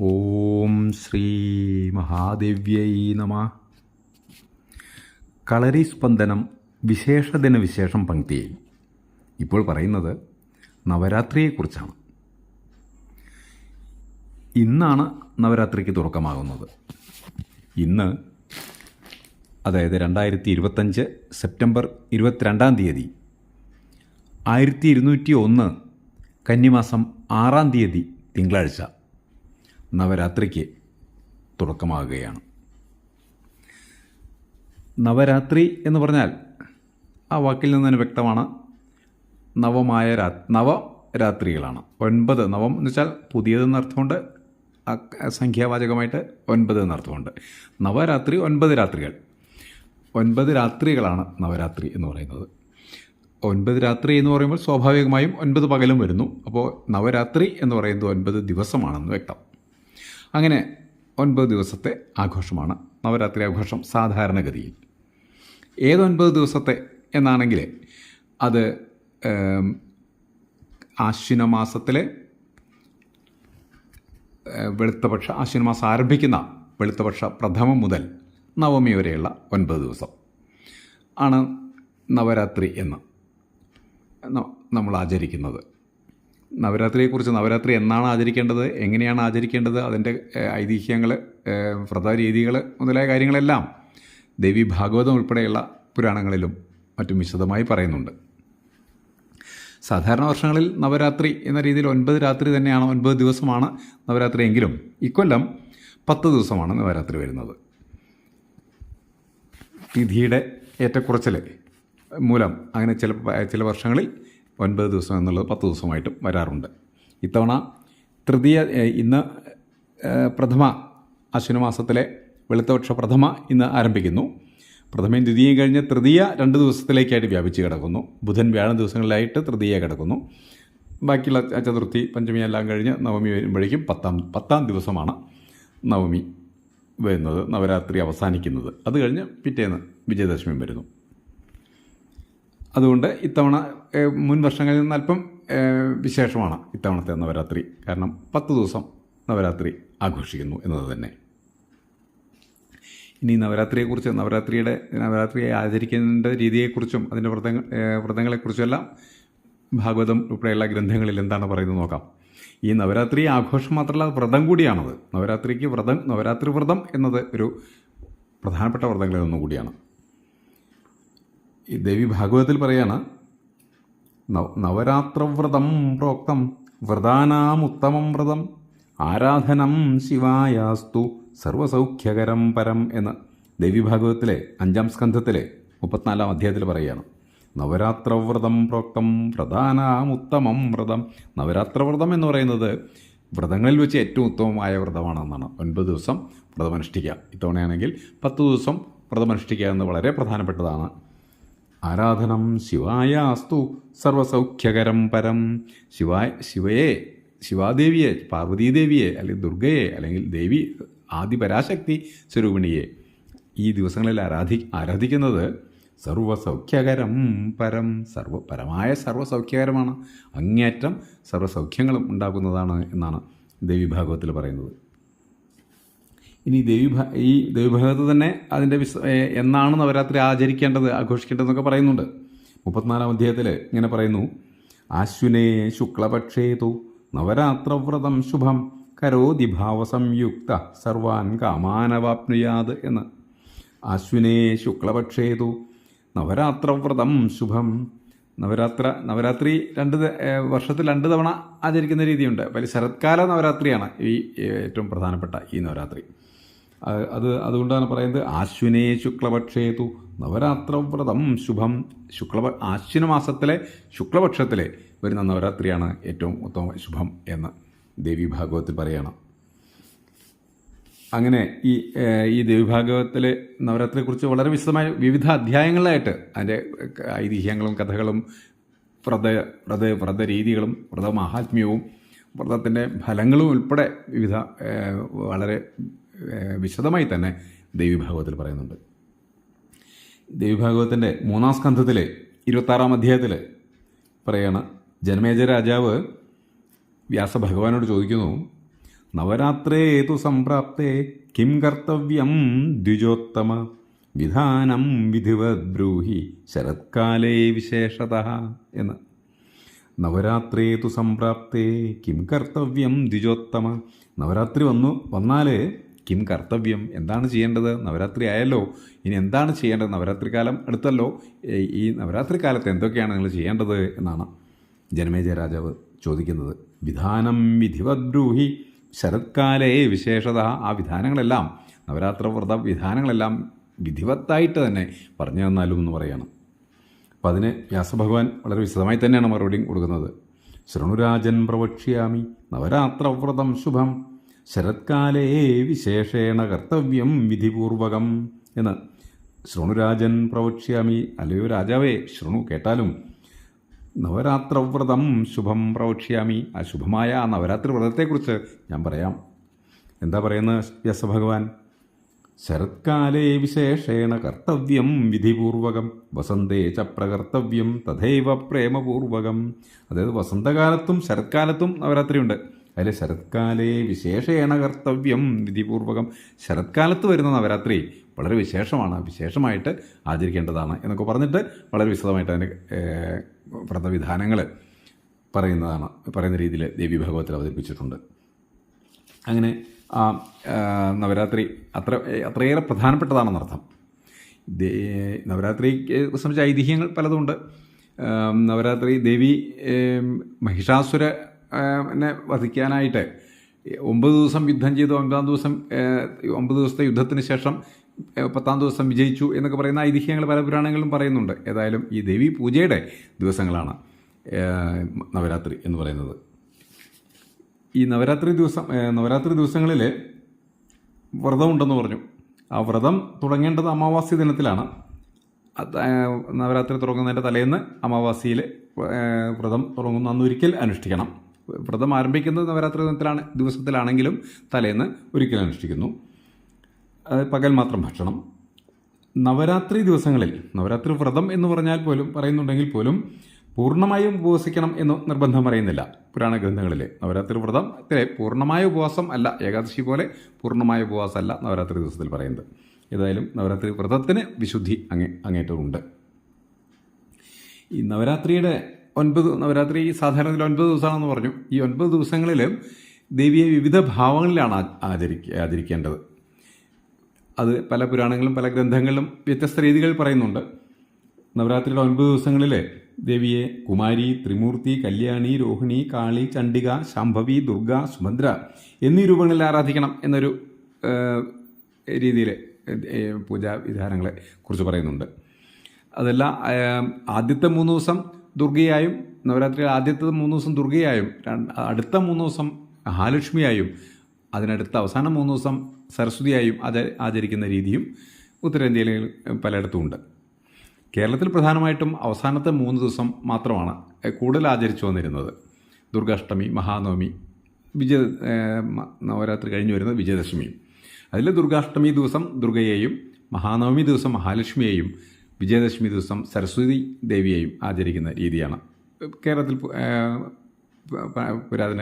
ഓം ശ്രീ മഹാദേവ്യൈ നമ. കളരി സ്പന്ദനം വിശേഷദിന വിശേഷം പങ്ക്തിയിൽ ഇപ്പോൾ പറയുന്നത് നവരാത്രിയെക്കുറിച്ചാണ്. ഇന്നാണ് നവരാത്രിക്ക് തുടക്കമാകുന്നത്. ഇന്ന് അതായത് രണ്ടായിരത്തി ഇരുപത്തഞ്ച് സെപ്റ്റംബർ ഇരുപത്തിരണ്ടാം തീയതി ആയിരത്തി ഇരുന്നൂറ്റി ഒന്ന് കന്നിമാസം ആറാം തീയതി തിങ്കളാഴ്ച. നവരാത്രിക്ക് തുടക്കമാകുകയാണ്. നവരാത്രി എന്ന് പറഞ്ഞാൽ ആ വാക്കിൽ നിന്ന് തന്നെ വ്യക്തമാണ്. നവമായ രാ നവരാത്രികളാണ്. ഒൻപത് നവം എന്ന് വെച്ചാൽ പുതിയതെന്ന് അർത്ഥമുണ്ട്. സംഖ്യാവാചകമായിട്ട് ഒൻപത് എന്നർത്ഥമുണ്ട് നവരാത്രി ഒൻപത് രാത്രികൾ. ഒൻപത് രാത്രികളാണ് നവരാത്രി എന്ന് പറയുന്നത്. ഒൻപത് രാത്രി എന്ന് പറയുമ്പോൾ സ്വാഭാവികമായും ഒൻപത് പകലും വരുന്നു. അപ്പോൾ നവരാത്രി എന്ന് പറയുന്നത് ഒൻപത് ദിവസമാണെന്ന് വ്യക്തം. അങ്ങനെ ഒൻപത് ദിവസത്തെ ആഘോഷമാണ്. നവരാത്രി ആഘോഷം സാധാരണഗതിയിൽ. ഏതൊൻപത് ദിവസത്തെ എന്നാണെങ്കിൽ അത് ആശ്വിന മാസത്തിലെ വെളുത്തപക്ഷ ആശ്വിന മാസം ആരംഭിക്കുന്ന വെളുത്തപക്ഷ പ്രഥമം മുതൽ നവമി വരെയുള്ള ഒൻപത് ദിവസം ആണ് നവരാത്രി എന്ന് നമ്മൾ ആചരിക്കുന്നത്. നവരാത്രിയെക്കുറിച്ച് നവരാത്രി എന്നാണ് ആചരിക്കേണ്ടത് എങ്ങനെയാണ് ആചരിക്കേണ്ടത് അതിന്റെ ഐതിഹ്യങ്ങൾ വ്രതരീതികൾ മുതലായ കാര്യങ്ങളെല്ലാം ദേവി ഭാഗവതം ഉൾപ്പെടെയുള്ള പുരാണങ്ങളിലും മറ്റും വിശദമായി പറയുന്നുണ്ട്. സാധാരണ വർഷങ്ങളിൽ നവരാത്രി എന്ന രീതിയിൽ ഒൻപത് രാത്രി തന്നെയാണ് ഒൻപത് ദിവസമാണ് നവരാത്രി എങ്കിലും ഇക്കൊല്ലം പത്ത് ദിവസമാണ് നവരാത്രി വരുന്നത്. തിഥിയുടെ ഏറ്റക്കുറച്ചിൽ മൂലം അങ്ങനെ ചില ചില വർഷങ്ങളിൽ ഒൻപത് ദിവസം എന്നുള്ളത് പത്ത് ദിവസമായിട്ടും വരാറുണ്ട്. ഇത്തവണ തൃതീയ ഇന്ന് പ്രഥമ അശ്വിന മാസത്തിലെ വെളുത്തപക്ഷ പ്രഥമ ഇന്ന് ആരംഭിക്കുന്നു. പ്രഥമയും ദ്വിതീയം കഴിഞ്ഞ് തൃതീയ രണ്ട് ദിവസത്തിലേക്കായിട്ട് വ്യാപിച്ച് കിടക്കുന്നു. ബുധൻ വ്യാഴം ദിവസങ്ങളിലായിട്ട് തൃതീയ കിടക്കുന്നു. ബാക്കിയുള്ള ചതുർത്ഥി പഞ്ചമി എല്ലാം കഴിഞ്ഞ് നവമി വരുമ്പോഴേക്കും പത്താം പത്താം ദിവസമാണ് നവമി വരുന്നത് നവരാത്രി അവസാനിക്കുന്നത്. അത് കഴിഞ്ഞ് പിറ്റേന്ന് വിജയദശമി വരുന്നു. അതുകൊണ്ട് ഇത്തവണ മുൻ വർഷങ്ങളിൽ നിന്ന് അല്പം വിശേഷമാണ് ഇത്തവണത്തെ നവരാത്രി. കാരണം പത്ത് ദിവസം നവരാത്രി ആഘോഷിക്കുന്നു എന്നത് തന്നെ. ഇനി നവരാത്രിയെക്കുറിച്ച് നവരാത്രിയുടെ നവരാത്രിയെ ആചരിക്കേണ്ട രീതിയെക്കുറിച്ചും അതിന്റെ വ്രതങ്ങൾ വ്രതങ്ങളെക്കുറിച്ചും എല്ലാം ഭാഗവതം ഉൾപ്പെടെയുള്ള ഗ്രന്ഥങ്ങളിൽ എന്താണ് പറയുന്നത് നോക്കാം. ഈ നവരാത്രി ആഘോഷം മാത്രമല്ല വ്രതം കൂടിയാണത്. നവരാത്രിക്ക് വ്രതം നവരാത്രി വ്രതം എന്നത് ഒരു പ്രധാനപ്പെട്ട വ്രതങ്ങളിൽ ഒന്നും കൂടിയാണ്. ഈ ദേവി ഭാഗവതത്തിൽ പറയാണ് നവ നവരാത്രവ്രതം പ്രോക്തം വ്രതാനാമുത്തമം വ്രതം ആരാധനം ശിവായാസ്തു സർവസൗഖ്യകരം പരം എന്ന് ദേവി ഭാഗവതത്തിലെ അഞ്ചാം സ്കന്ധത്തിലെ മുപ്പത്തിനാലാം അധ്യായത്തിൽ പറയുകയാണ് നവരാത്രവ്രതം പ്രോക്തം വ്രതാനാമുത്തമം വ്രതം. നവരാത്രവ്രതം എന്ന് പറയുന്നത് വ്രതങ്ങളിൽ വെച്ച് ഏറ്റവും ഉത്തമമായ വ്രതമാണെന്നാണ്. ഒൻപത് ദിവസം വ്രതമനുഷ്ഠിക്കുക. ഇത്തവണയാണെങ്കിൽ പത്ത് ദിവസം വ്രതമനുഷ്ഠിക്കുക എന്ന് വളരെ പ്രധാനപ്പെട്ടതാണ്. ആരാധനം ശിവായ അസ്തു സർവസൗഖ്യകരം പരം. ശിവായ ശിവയെ ശിവാദേവിയെ പാർവതീദേവിയെ അല്ലെങ്കിൽ ദുർഗയെ അല്ലെങ്കിൽ ദേവി ആദിപരാശക്തി സ്വരൂപിണിയെ ഈ ദിവസങ്ങളിൽ ആരാധി ആരാധിക്കുന്നത് സർവസൗഖ്യകരം പരം. സർവ പരമായ സർവസൗഖ്യകരമാണ്. അങ്ങേറ്റം സർവസൗഖ്യങ്ങളും ഉണ്ടാക്കുന്നതാണ് എന്നാണ് ദേവി ഭാഗവത്തിൽ പറയുന്നത്. ഇനി ദേവി ഈ ദേവിഭാഗത്ത് തന്നെ അതിന്റെ വിശ എന്നാണ് നവരാത്രി ആചരിക്കേണ്ടത് ആഘോഷിക്കേണ്ടതെന്നൊക്കെ പറയുന്നുണ്ട്. മുപ്പത്തിനാലാം അധ്യായത്തിൽ ഇങ്ങനെ പറയുന്നു. ആശ്വിനേ ശുക്ലപക്ഷേതു നവരാത്രവ്രതം ശുഭം കരോതി ഭാവസംയുക്ത സർവാൻ കാമാനവാപ്നുയാത് എന്ന്. ആശ്വിനേ ശുക്ലപക്ഷേതു നവരാത്രവ്രതം ശുഭം നവരാത്ര നവരാത്രി രണ്ട് വർഷത്തിൽ രണ്ട് തവണ ആചരിക്കുന്ന രീതിയുണ്ട്. വലിയ ശരത്കാല നവരാത്രിയാണ് ഈ ഏറ്റവും പ്രധാനപ്പെട്ട ഈ നവരാത്രി. അത് അത് അതുകൊണ്ടാണ് പറയുന്നത് ആശ്വിനേ ശുക്ലപക്ഷേതു നവരാത്രവ്രതം ശുഭം. ശുക്ല ആശ്വിന മാസത്തിലെ ശുക്ലപക്ഷത്തിലെ വരുന്ന നവരാത്രിയാണ് ഏറ്റവും ഉത്തമ ശുഭം എന്ന് ദേവി ഭാഗവത്തിൽ പറയണം. അങ്ങനെ ഈ ഈ ദേവിഭാഗവത്തിലെ നവരാത്രിയെക്കുറിച്ച് വളരെ വിശദമായ വിവിധ അധ്യായങ്ങളിലായിട്ട് അതിന്റെ ഐതിഹ്യങ്ങളും കഥകളും വ്രത വ്രത വ്രതരീതികളും വ്രതമാഹാത്മ്യവും വ്രതത്തിന്റെ ഫലങ്ങളും ഉൾപ്പെടെ വിവിധ വളരെ വിശദമായി തന്നെ ദേവിഭാഗവത്തിൽ പറയുന്നുണ്ട്. ദേവിഭാഗവത്തിന്റെ മൂന്നാം സ്കന്ധത്തിലെ ഇരുപത്താറാം അധ്യായത്തിൽ പറയാണ് ജനമേജ രാജാവ് വ്യാസഭഗവാനോട് ചോദിക്കുന്നു നവരാത്രേ ഏതു സംപ്രാപ്തേ? കിം കർത്തവ്യം ദ്വിജോത്തമ? വിധാനം വിധിവത് ബ്രൂഹി ശരത്കാലേ വിശേഷത? എന്ന്. നവരാത്രേ തു സംപ്രാപ്തേ? കിം കർത്തവ്യം ദ്വിജോത്തമ? നവരാത്രി വന്നു വന്നാൽ കിം കർത്തവ്യം എന്താണ് ചെയ്യേണ്ടത്? നവരാത്രി ആയല്ലോ. ഇനി എന്താണ് ചെയ്യേണ്ടത്? നവരാത്രി കാലം അടുത്തല്ലോ. ഈ നവരാത്രി കാലത്ത് എന്തൊക്കെയാണ് നിങ്ങൾ ചെയ്യേണ്ടത് എന്നാണ് ജനമേജയ രാജാവ് ചോദിക്കുന്നത്. വിധാനം വിധിവദ്രൂഹി ശരത്കാലേ വിശേഷത. ആ വിധാനങ്ങളെല്ലാം നവരാത്ര വ്രത വിധാനങ്ങളെല്ലാം വിധിവത്തായിട്ട് തന്നെ പറഞ്ഞു തന്നാലും എന്ന് പറയണം. അപ്പം അതിന് വ്യാസഭഗവാൻ വളരെ വിശദമായി തന്നെയാണ് മറുപടി കൊടുക്കുന്നത്. ശൃണുരാജൻ പ്രവക്ഷ്യാമി. നവരാത്രവ്രതം ശുഭം. ശരത്കാലേ വിശേഷേണ കർത്തവ്യം വിധിപൂർവകം എന്ന് ശൃണുരാജൻ പ്രവക്ഷ്യാമി അല്ലയോ രാജാവേ ശൃണു കേട്ടാലും നവരാത്രവ്രതം ശുഭം പ്രവക്ഷ്യാമി ആ ശുഭമായ ആ നവരാത്രി വ്രതത്തെക്കുറിച്ച് ഞാൻ പറയാം. എന്താ പറയുന്നത് വ്യാസഭഗവാൻ ശരത്കാലേ വിശേഷേണ കർത്തവ്യം വിധിപൂർവകം വസന്തേ ച പ്രകർത്തവ്യം തഥൈവ പ്രേമപൂർവകം. അതായത് വസന്തകാലത്തും ശരത്കാലത്തും നവരാത്രിയുണ്ട്. അതിൽ ശരത്കാലേ വിശേഷേണ കർത്തവ്യം വിധിപൂർവകം. ശരത്കാലത്ത് വരുന്ന നവരാത്രി വളരെ വിശേഷമാണ് വിശേഷമായിട്ട് ആചരിക്കേണ്ടതാണ് എന്നൊക്കെ പറഞ്ഞിട്ട് വളരെ വിശദമായിട്ട് അതിന്റെ വ്രതവിധാനങ്ങൾ പറയുന്നതാണ് പറയുന്ന രീതിയിൽ ദേവി ഭാഗവത്തിൽ അവതരിപ്പിച്ചിട്ടുണ്ട്. അങ്ങനെ ആ നവരാത്രി അത്ര അത്രയേറെ പ്രധാനപ്പെട്ടതാണെന്നർത്ഥം നവരാത്രിക്ക് സംബന്ധിച്ച ഐതിഹ്യങ്ങൾ പലതുമുണ്ട് നവരാത്രി ദേവി മഹിഷാസുര ആം, നെ വധിക്കാനായിട്ട്. ഒമ്പത് ദിവസം യുദ്ധം ചെയ്ത് ഒമ്പതാം ദിവസം ഒമ്പത് ദിവസത്തെ യുദ്ധത്തിന് ശേഷം പത്താം ദിവസം വിജയിച്ചു എന്നൊക്കെ പറയുന്ന ഐതിഹ്യങ്ങൾ പല പുരാണങ്ങളിലും പറയുന്നുണ്ട്. ഏതായാലും ഈ ദേവി പൂജയുടെ ദിവസങ്ങളാണ് നവരാത്രി എന്ന് പറയുന്നത്. ഈ നവരാത്രി ദിവസം നവരാത്രി ദിവസങ്ങളിൽ വ്രതമുണ്ടെന്ന് പറഞ്ഞു. ആ വ്രതം തുടങ്ങേണ്ടത് അമാവാസി ദിനത്തിലാണ്. നവരാത്രി തുടങ്ങുന്നതിന്റെ തലേന്ന് അമാവാസിയിൽ വ്രതം തുടങ്ങുന്ന അന്നൊരിക്കൽ അനുഷ്ഠിക്കണം. വ്രതം ആരംഭിക്കുന്നത് നവരാത്രി ദിനത്തിലാണ് ദിവസത്തിലാണെങ്കിലും തലേന്ന് ഒരിക്കലും അനുഷ്ഠിക്കുന്നു. അത് പകൽ മാത്രം ഭക്ഷണം. നവരാത്രി ദിവസങ്ങളിൽ നവരാത്രി വ്രതം എന്ന് പറഞ്ഞാൽ പോലും പറയുന്നുണ്ടെങ്കിൽ പോലും പൂർണമായും ഉപവസിക്കണം എന്ന് നിർബന്ധം പറയുന്നില്ല. പുരാണ ഗ്രന്ഥങ്ങളിൽ നവരാത്രി വ്രതത്തിലെ പൂർണമായ ഉപവാസം അല്ല ഏകാദശി പോലെ പൂർണമായ ഉപവാസം അല്ല നവരാത്രി ദിവസത്തിൽ പറയുന്നത്. ഏതായാലും നവരാത്രി വ്രതത്തിന് വിശുദ്ധി അങ്ങേ അങ്ങേറ്റമുണ്ട് ഈ നവരാത്രിയുടെ ഒൻപത് നവരാത്രി സാധാരണ ഒൻപത് ദിവസമാണെന്ന് പറഞ്ഞു. ഈ ഒൻപത് ദിവസങ്ങളിൽ ദേവിയെ വിവിധ ഭാവങ്ങളിലാണ് ആചരിക്ക ആചരിക്കേണ്ടത്. അത് പല പുരാണങ്ങളും പല ഗ്രന്ഥങ്ങളിലും വ്യത്യസ്ത രീതികൾ പറയുന്നുണ്ട്. നവരാത്രിയുടെ ഒൻപത് ദിവസങ്ങളിൽ ദേവിയെ കുമാരി ത്രിമൂർത്തി കല്യാണി രോഹിണി കാളി ചണ്ഡിക ശാംഭവി ദുർഗ സുഭദ്ര എന്നീ രൂപങ്ങളിൽ ആരാധിക്കണം എന്നൊരു രീതിയിൽ പൂജാ വിധാനങ്ങളെ കുറിച്ച് പറയുന്നുണ്ട്. അതെല്ലാം ആദ്യത്തെ മൂന്ന് ദിവസം ദുർഗയായും നവരാത്രിയിൽ ആദ്യത്തെ മൂന്ന് ദിവസം ദുർഗയായും അടുത്ത മൂന്ന് ദിവസം മഹാലക്ഷ്മിയായും അതിനടുത്ത അവസാന മൂന്ന് ദിവസം സരസ്വതിയായും അത് ആചരിക്കുന്ന രീതിയും ഉത്തരേന്ത്യയിൽ പലയിടത്തും ഉണ്ട്. കേരളത്തിൽ പ്രധാനമായിട്ടും അവസാനത്തെ മൂന്ന് ദിവസം മാത്രമാണ് കൂടുതൽ ആചരിച്ചു വന്നിരുന്നത്. ദുർഗാഷ്ടമി മഹാനവമി വിജയ നവരാത്രി കഴിഞ്ഞു വരുന്നത് വിജയദശമിയും അതിൽ ദുർഗാഷ്ടമി ദിവസം ദുർഗയെയും മഹാനവമി ദിവസം മഹാലക്ഷ്മിയെയും വിജയദശമി ദിവസം സരസ്വതി ദേവിയെയും ആചരിക്കുന്ന രീതിയാണ്. കേരളത്തിൽ പുരാതന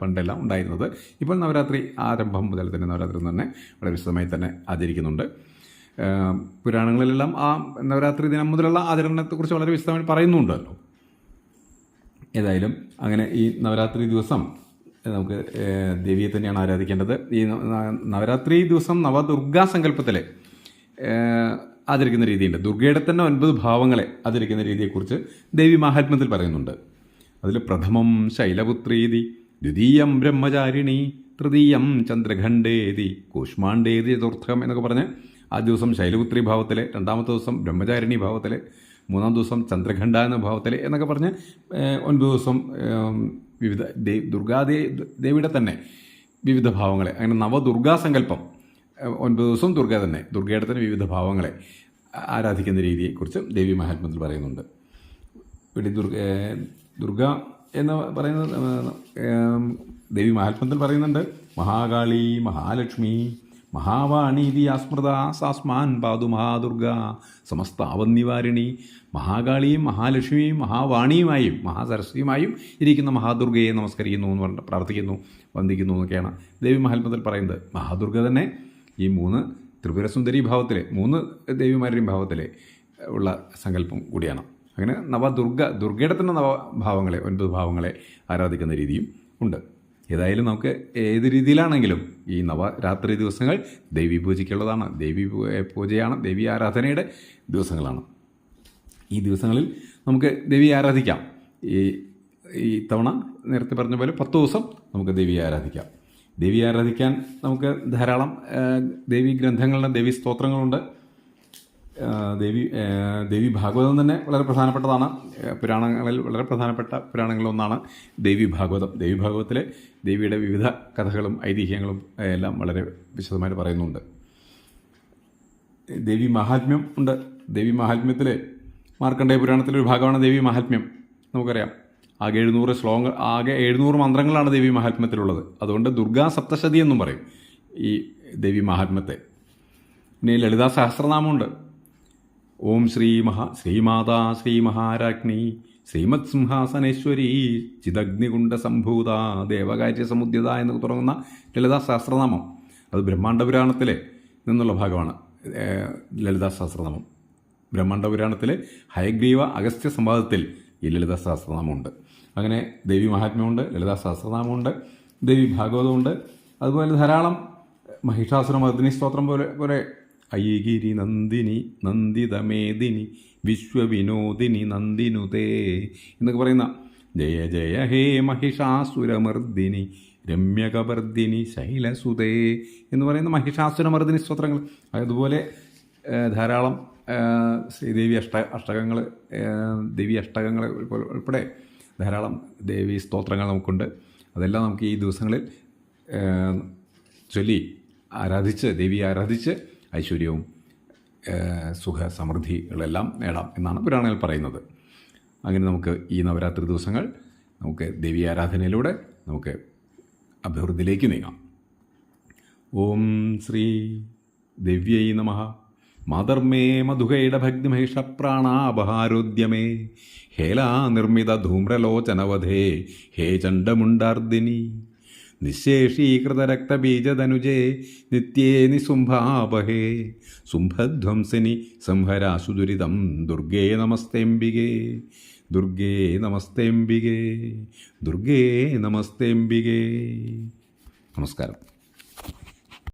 പണ്ടെല്ലാം ഉണ്ടായിരുന്നത്. ഇപ്പോൾ നവരാത്രി ആരംഭം മുതൽ തന്നെ നവരാത്രി തന്നെ വളരെ വിശദമായി തന്നെ ആചരിക്കുന്നുണ്ട്. പുരാണങ്ങളിലെല്ലാം ആ നവരാത്രി ദിനം മുതലുള്ള ആചരണത്തെക്കുറിച്ച് വളരെ വിശദമായി പറയുന്നുണ്ടല്ലോ. ഏതായാലും അങ്ങനെ ഈ നവരാത്രി ദിവസം നമുക്ക് ദേവിയെ തന്നെയാണ് ആരാധിക്കേണ്ടത്. ഈ നവരാത്രി ദിവസം നവദുർഗാ സങ്കല്പത്തിലെ ആചരിക്കുന്ന രീതിയുണ്ട്. ദുർഗയുടെ തന്നെ ഒൻപത് ഭാവങ്ങളെ ആചരിക്കുന്ന രീതിയെക്കുറിച്ച് ദേവി മാഹാത്മ്യത്തിൽ പറയുന്നുണ്ട്. അതിൽ പ്രഥമം ശൈലപുത്രീതി ദ്വിതീയം ബ്രഹ്മചാരിണി തൃതീയം ചന്ദ്രഖണ്ഡേതി കൂഷ്മാണ്ഡേതി ചതുർത്ഥം എന്നൊക്കെ പറഞ്ഞ് ആ ദിവസം ശൈലപുത്രി ഭാവത്തിലെ രണ്ടാമത്തെ ദിവസം ബ്രഹ്മചാരിണി ഭാവത്തിലെ മൂന്നാം ദിവസം ചന്ദ്രഖണ്ഡ എന്ന ഭാവത്തിലെ എന്നൊക്കെ പറഞ്ഞ് ഒൻപത് ദിവസം വിവിധ ദേ ദുർഗാദേ ദേവിയുടെ തന്നെ വിവിധ ഭാവങ്ങളെ അങ്ങനെ നവദുർഗാ സങ്കല്പം ഏഹ്, ഒൻപത് ദിവസവും ദുർഗ തന്നെ. ദുർഗയുടെ തന്നെ വിവിധ ഭാവങ്ങളെ ആരാധിക്കുന്ന രീതിയെക്കുറിച്ച് ദേവി മഹാത്മ്യത്തിൽ പറയുന്നുണ്ട്. ഇവിടെ ദുർഗ ദുർഗ എന്ന് പറയുന്നത് ദേവി മഹാത്മത്തിൽ പറയുന്നുണ്ട് മഹാകാളി മഹാലക്ഷ്മി മഹാവാണി മഹാവാണീതി ആസ്മൃത സാസ്മാൻ പാതു മഹാദുർഗ സമസ്ത അവനിവാരിണി മഹാകാളിയും മഹാലക്ഷ്മിയും മഹാവാണിയുമായും മഹാസരസ്വതിയുമായും ഇരിക്കുന്ന മഹാദുർഗയെ നമസ്കരിക്കുന്നു എന്ന് പറഞ്ഞിട്ട് പ്രാർത്ഥിക്കുന്നു വന്ദിക്കുന്നു എന്നൊക്കെയാണ് ദേവി മഹാത്മത്തിൽ പറയുന്നത്. മഹാദുർഗ തന്നെ ഈ മൂന്ന് ത്രിപുരസുന്ദരി ഭാവത്തിലെ മൂന്ന് ദേവിമാരുടെയും ഭാവത്തിലെ ഉള്ള സങ്കല്പം കൂടിയാണ്. അങ്ങനെ നവദുർഗ ദുർഗയുടെ തന്നെ നവഭാവങ്ങളെ ഒൻപത് ഭാവങ്ങളെ ആരാധിക്കുന്ന രീതിയും ഉണ്ട്. ഏതായാലും നമുക്ക് ഏത് രീതിയിലാണെങ്കിലും ഈ നവരാത്രി ദിവസങ്ങൾ ദേവി പൂജയ്ക്കുള്ളതാണ്. ദേവി പൂജയാണ് ദേവി ആരാധനയുടെ ദിവസങ്ങളാണ്. ഈ ദിവസങ്ങളിൽ നമുക്ക് ദേവി ആരാധിക്കാം. ഈ ഈ തവണ നേരത്തെ പറഞ്ഞ പോലെ പത്ത് ദിവസം നമുക്ക് ദേവിയെ ആരാധിക്കാം. ദേവിയെ ആരാധിക്കാൻ നമുക്ക് ധാരാളം ദേവി ഗ്രന്ഥങ്ങളുണ്ട് ദേവി സ്തോത്രങ്ങളുണ്ട്. ദേവി ദേവി ഭാഗവതം തന്നെ വളരെ പ്രധാനപ്പെട്ടതാണ്. പുരാണങ്ങളിൽ വളരെ പ്രധാനപ്പെട്ട പുരാണങ്ങളിലൊന്നാണ് ദേവി ഭാഗവതം. ദേവി ഭാഗവതത്തിലെ ദേവിയുടെ വിവിധ കഥകളും ഐതിഹ്യങ്ങളും എല്ലാം വളരെ വിശദമായിട്ട് പറയുന്നുണ്ട്. ദേവി മഹാത്മ്യം ഉണ്ട്. ദേവി മഹാത്മ്യത്തിലെ മാർക്കണ്ഡേയ പുരാണത്തിലെ ഒരു ഭാഗമാണ് ദേവി മഹാത്മ്യം. നമുക്കറിയാം. ആകെ എഴുന്നൂറ് ശ്ലോക ആകെ എഴുന്നൂറ് മന്ത്രങ്ങളാണ് ദേവി മഹാത്മ്യത്തിലുള്ളത്. അതുകൊണ്ട് ദുർഗാ സപ്തശതി എന്നും പറയും ഈ ദേവി മഹാത്മ്യത്തെ. പിന്നെ ലളിതാ സഹസ്രനാമമുണ്ട്. ഓം ശ്രീ മഹാ ശ്രീമാതാ ശ്രീ മഹാരാജ്ഞി ശ്രീമത് സിംഹാസനേശ്വരി ചിതഗ്നികുണ്ട സംഭൂത ദേവകാര്യ സമുദ്യത എന്ന് തുടങ്ങുന്ന ലളിതാ സഹസ്രനാമം. അത് ബ്രഹ്മാണ്ഡ പുരാണത്തിലെ നിന്നുള്ള ഭാഗമാണ്. ലളിതാ സഹസ്രനാമം. ബ്രഹ്മാണ്ഡ പുരാണത്തിലെ ഹയഗ്രീവ അഗസ്ത്യ സംവാദത്തിൽ ഈ ലളിത സഹസ്രനാമമുണ്ട് അങ്ങനെ ദേവി മഹാത്മ്യമുണ്ട് ലളിത സഹസ്രനാമമുണ്ട് ദേവി ഭാഗവതമുണ്ട്. അതുപോലെ ധാരാളം മഹിഷാസുര മർദിനി സ്തോത്രം പോലെ പോലെ അയ്യഗിരി നന്ദിനി നന്ദിതമേദിനി വിശ്വവിനോദിനി നന്ദിനുതേ എന്നൊക്കെ പറയുന്ന ജയ ജയ ഹേ മഹിഷാസുരമർദ്ദിനി രമ്യകവർദിനി ശൈലസുതേ എന്ന് പറയുന്ന മഹിഷാസുരമർദ്ദിനി സ്തോത്രങ്ങൾ. അതുപോലെ ധാരാളം ശ്രീദേവി അഷ്ട അഷ്ടകങ്ങൾ ദേവി അഷ്ടകങ്ങൾ ഉൾപ്പെടെ ധാരാളം ദേവി സ്തോത്രങ്ങൾ നമുക്കുണ്ട്. അതെല്ലാം നമുക്ക് ഈ ദിവസങ്ങളിൽ ചൊല്ലി ആരാധിച്ച് ദേവിയെ ആരാധിച്ച് ഐശ്വര്യവും സുഖ സമൃദ്ധികളെല്ലാം നേടാം എന്നാണ് പുരാണങ്ങൾ പറയുന്നത്. അങ്ങനെ നമുക്ക് ഈ നവരാത്രി ദിവസങ്ങൾ നമുക്ക് ദേവി ആരാധനയിലൂടെ നമുക്ക് അഭിവൃദ്ധിയിലേക്ക് നീങ്ങാം. ഓം ശ്രീ ദിവ്യൈ നമ. മാതർമേ മധുകയുടെ ഭഗ്നിമഹിഷപ്രാണാപഹാരോദ്യമേ. ഹേലാ നിർമ്മിത ധൂമ്രലോചനവധേ ഹേ ചണ്ഡമുണ്ടാർദിനി നിശേഷീകൃത രക്തബീജതനുജേ നിത്യേ നിസുംഭാപഹേ. സുംഭധ്വംസിനി സംഹരാശു ദുരിതം ദുർഗേ നമസ്തേംബികേ. ദുർഗേ നമസ്തേംബികേ. ദുർഗേ നമസ്തേംബികേ. നമസ്കാരം.